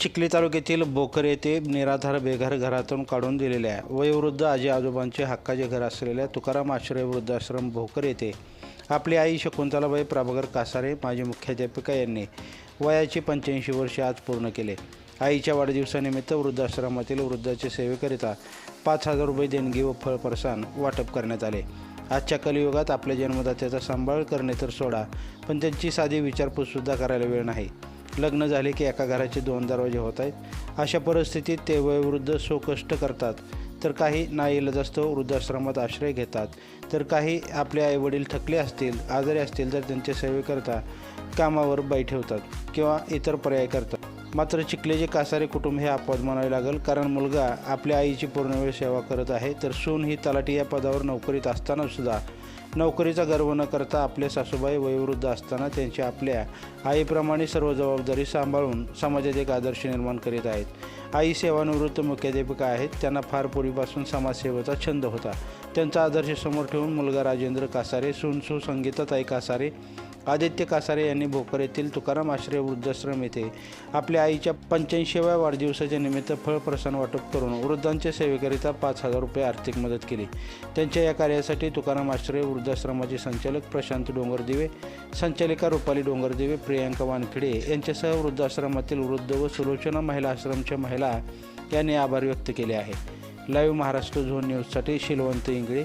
चिखली तालुक्यातील बोकर येथे निराधार बेघर घरातून काढून दिलेल्या वयोवृद्ध आजी आजोबांचे हक्काचे घर असलेल्या तुकाराम आश्रय वृद्धाश्रम भोकर येथे. आपली आई शकुंतलाबाई प्रभाकर कासारे माजी मुख्याध्यापिका यांनी वयाची पंच्याऐंशी वर्षे आज पूर्ण केले. आईच्या वाढदिवसानिमित्त वृद्धाश्रमातील वृद्धाच्या सेवेकरिता पाच हजार रुपये देणगी व फळप्रसान वाटप करण्यात आले. आजच्या कलियुगात आपल्या जन्मदात्याचा सांभाळ करणे तर सोडा पण त्यांची साधी विचारपूससुद्धा करायला वेळ नाही. लग्न झाले की एका घराचे दोन दरवाजे होत आहेत. अशा परिस्थितीत ते वयोवृद्ध सोकष्ट करतात. तर काही नाईलाज असतो वृद्धाश्रमात आश्रय घेतात. तर काही आपले आईवडील थकले असतील आजारी असतील तर त्यांच्या सेवेकरता कामावर बाई ठेवतात किंवा इतर पर्याय करतात. मात्र चिखलेचे कासारे कुटुंब हे अपवाद म्हणावे लागेल कारण मुलगा आपल्या आईची पूर्णवेळ सेवा करत आहे तर सून ही तलाठी या पदावर नोकरीत असताना सुद्धा. नोकरीचा गर्व न करता आपले सासूबाई वयोवृद्ध असताना त्यांची आपल्या आईप्रमाणे सर्व जबाबदारी सांभाळून समाजात एक आदर्श निर्माण करीत आहेत. आई सेवानिवृत्त मुख्याध्यापिका आहेत त्यांना फार पूर्वीपासून समाजसेवेचा छंद होता. त्यांचा आदर्श समोर ठेवून मुलगा राजेंद्र कासारे सून सु संगीताताई कासारे आदित्य कासारे यांनी भोकर येथील तुकाराम आश्रय वृद्धाश्रम येथे आपल्या आईच्या पंच्याऐंशीव्या वाढदिवसाच्या निमित्त फळप्रसान वाटप करून वृद्धांच्या सेवेकरिता पाच हजार रुपये आर्थिक मदत केली. त्यांच्या या कार्यासाठी तुकाराम आश्रय वृद्धाश्रमाचे संचालक प्रशांत डोंगरदिवे संचालिका रुपाली डोंगरदिवे प्रियांका वानखेडे यांच्यासह वृद्धाश्रमातील वृद्ध व सुलोचना महिला आश्रमच्या महिला यांनी आभार व्यक्त केले आहे. लाईव्ह महाराष्ट्र झोन न्यूजसाठी शिलवंत इंगळे